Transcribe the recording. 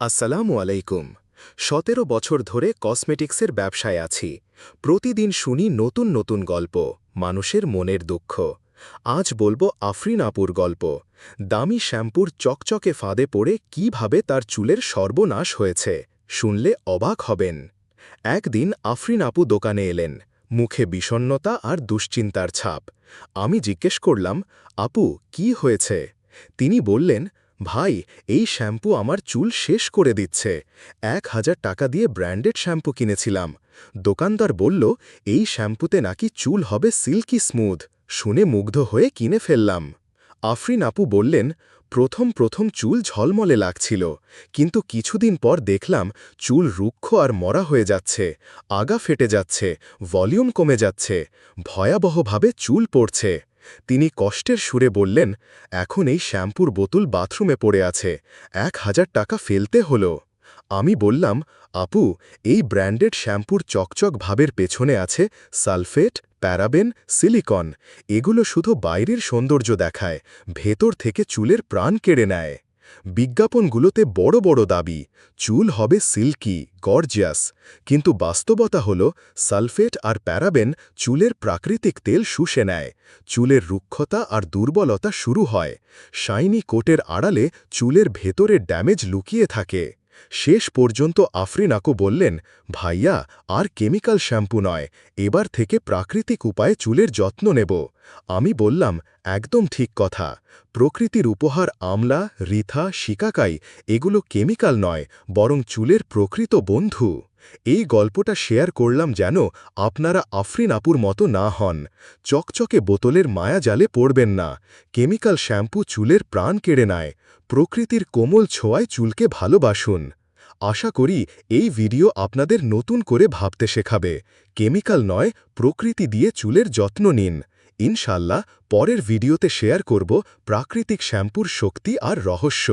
আসসালামু আলাইকুম। সতেরো বছর ধরে কসমেটিক্সের ব্যবসায় আছি। প্রতিদিন শুনি নতুন নতুন গল্প, মানুষের মনের দুঃখ। আজ বলব আফরিন আপুর গল্প। দামি শ্যাম্পুর চকচকে ফাঁদে পড়ে কীভাবে তার চুলের সর্বনাশ হয়েছে, শুনলে অবাক হবেন। একদিন আফরিন আপু দোকানে এলেন, মুখে বিষণ্নতা আর দুশ্চিন্তার ছাপ। আমি জিজ্ঞেস করলাম, আপু, কি হয়েছে? তিনি বললেন ভাই, এই শ্যাম্পু আমার চুল শেষ করে দিচ্ছে। এক হাজার টাকা দিয়ে ব্র্যান্ডেড শ্যাম্পু কিনেছিলাম। দোকানদার বলল, এই শ্যাম্পুতে নাকি চুল হবে সিল্কি স্মুথ। শুনে মুগ্ধ হয়ে কিনে ফেললাম। আফরিন আপু বললেন, প্রথম প্রথম চুল ঝলমলে লাগছিল। কিন্তু কিছুদিন পর দেখলাম চুল রুক্ষ আর মরা হয়ে যাচ্ছে। আগা ফেটে যাচ্ছে, ভলিউম কমে যাচ্ছে। ভয়াবহভাবে চুল পড়ছে। তিনি কষ্টের সুরে বললেন, এখন এই শ্যাম্পুর বোতল বাথরুমে পড়ে আছে, এক হাজার টাকা ফেলতে হল। আমি বললাম, আপু, এই ব্র্যান্ডেড শ্যাম্পুর চকচক ভাবের পেছনে আছে সালফেট, প্যারাবেন, সিলিকন। এগুলো শুধু বাইরের সৌন্দর্য দেখায়, ভেতর থেকে চুলের প্রাণ কেড়ে নেয়। বিজ্ঞাপনগুলোতে বড় বড় দাবি, চুল হবে সিল্কি, গর্জিয়াস। কিন্তু বাস্তবতা হল, সালফেট আর প্যারাবেন চুলের প্রাকৃতিক তেল শুষে নেয়। চুলের রুক্ষতা আর দুর্বলতা শুরু হয়। শাইনি কোটের আড়ালে চুলের ভেতরে ড্যামেজ লুকিয়ে থাকে। শেষ পর্যন্ত আফরিনাকো বললেন, ভাইয়া, আর কেমিক্যাল শ্যাম্পু নয়, এবার থেকে প্রাকৃতিক উপায়ে চুলের যত্ন নেব। আমি বললাম, একদম ঠিক কথা। প্রকৃতির উপহার আমলা, রিথা, শিকাকাই, এগুলো কেমিক্যাল নয়, বরং চুলের প্রকৃত বন্ধু। এই গল্পটা শেয়ার করলাম যেন আপনারা আফরিন আপুর মতো না হন। চকচকে বোতলের মায়া জালে পড়বেন না। কেমিক্যাল শ্যাম্পু চুলের প্রাণ কেড়ে নেয়। প্রকৃতির কোমল ছোঁয়ায় চুলকে ভালোবাসুন। আশা করি এই ভিডিও আপনাদের নতুন করে ভাবতে শেখাবে। কেমিক্যাল নয়, প্রকৃতি দিয়ে চুলের যত্ন নিন। ইনশাল্লাহ পরের ভিডিওতে শেয়ার করব প্রাকৃতিক শ্যাম্পুর শক্তি আর রহস্য।